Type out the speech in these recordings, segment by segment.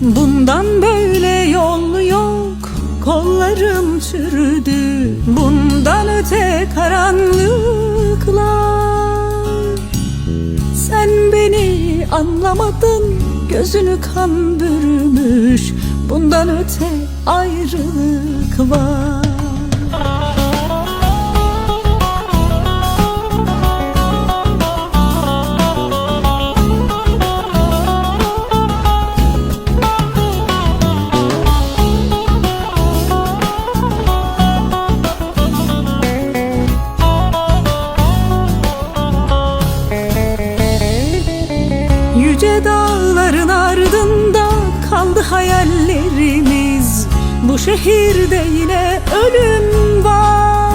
Bundan böyle yol yok Kollarım çürüdü. Bundan öte karanlıklar. Sen beni anlamadın Gözünü kan bürümüş. Bundan öte ayrılık var Yüce dağların ardında kaldı hayallerimiz. Bu şehirde yine ölüm var.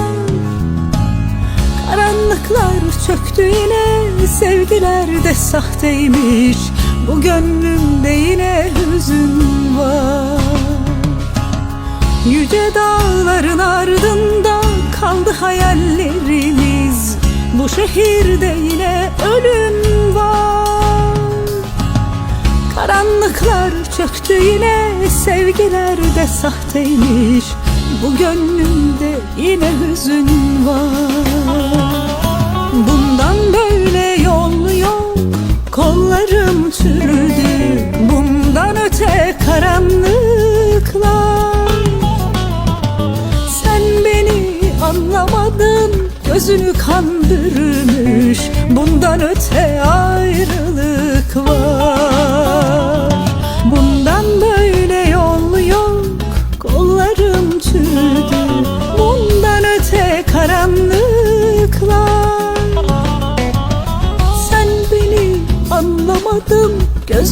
Karanlıklar çöktü yine sevgiler de sahteymiş. Bu gönlümde yine hüzün var. Yüce dağların ardında kaldı hayallerimiz. Bu şehirde yine çöktü yine sevgiler de sahteymiş. Bu gönlümde yine hüzün var. Bundan böyle yol yok. Kollarım çürüdü. Bundan öte karanlıklar. Sen beni anlamadın. Gözünü kan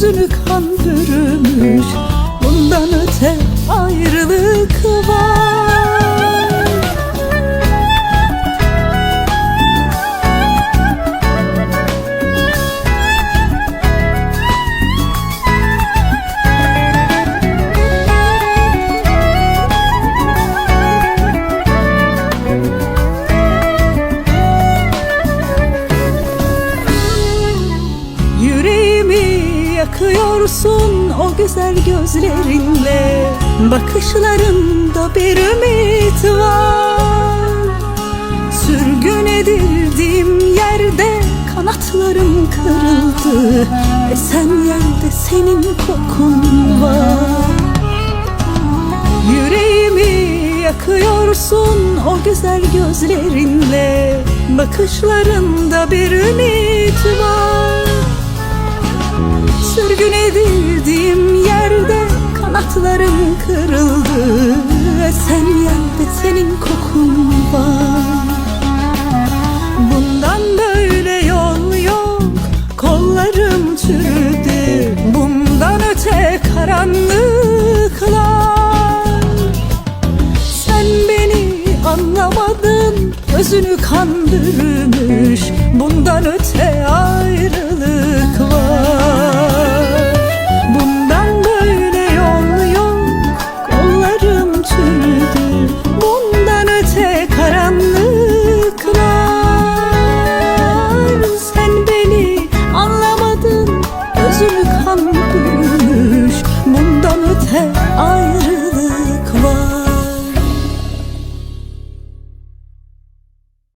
Gözünü kan Bundan öte yakıyorsun o güzel gözlerinle Bakışlarında bir ümit var. Sürgün edildiğim yerde kanatlarım kırıldı Esen yerde senin kokun var. Yüreğimi yakıyorsun o güzel gözlerinle Bakışlarında bir ümit var Sürgün edildiğim yerde kanatlarım kırıldı Esen yerde senin kokun var. Bundan böyle yol yok kollarım çürüdü. Bundan öte karanlıklar. Sen beni anlamadın gözünü kan bürümüş Bundan öte है आ